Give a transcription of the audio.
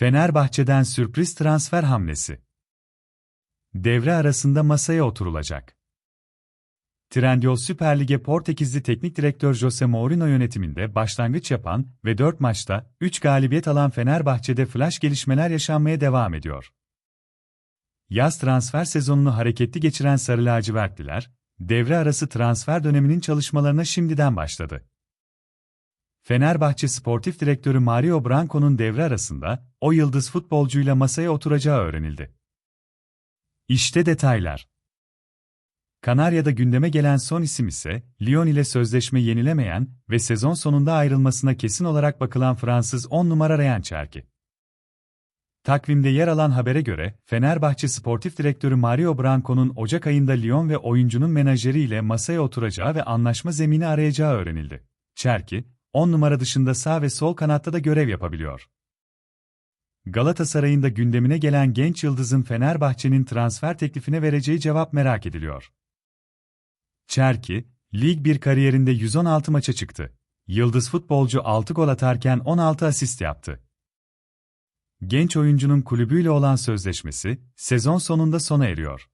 Fenerbahçe'den sürpriz transfer hamlesi. Devre arasında masaya oturulacak. Trendyol Süper Lig'e Portekizli teknik direktör Jose Mourinho yönetiminde başlangıç yapan ve 4 maçta 3 galibiyet alan Fenerbahçe'de flash gelişmeler yaşanmaya devam ediyor. Yaz transfer sezonunu hareketli geçiren Sarı Lacivertliler, devre arası transfer döneminin çalışmalarına şimdiden başladı. Fenerbahçe Sportif Direktörü Mario Branco'nun devre arasında o yıldız futbolcuyla masaya oturacağı öğrenildi. İşte detaylar. Kanarya'da gündeme gelen son isim ise, Lyon ile sözleşme yenilemeyen ve sezon sonunda ayrılmasına kesin olarak bakılan Fransız 10 numara Ryan Cherki. Takvimde yer alan habere göre, Fenerbahçe Sportif Direktörü Mario Branco'nun Ocak ayında Lyon ve oyuncunun menajeri ile masaya oturacağı ve anlaşma zemini arayacağı öğrenildi. Cherki, 10 numara dışında sağ ve sol kanatta da görev yapabiliyor. Galatasaray'ın da gündemine gelen genç yıldızın Fenerbahçe'nin transfer teklifine vereceği cevap merak ediliyor. Çerki, Lig 1 kariyerinde 116 maça çıktı. Yıldız futbolcu 6 gol atarken 16 asist yaptı. Genç oyuncunun kulübüyle olan sözleşmesi, sezon sonunda sona eriyor.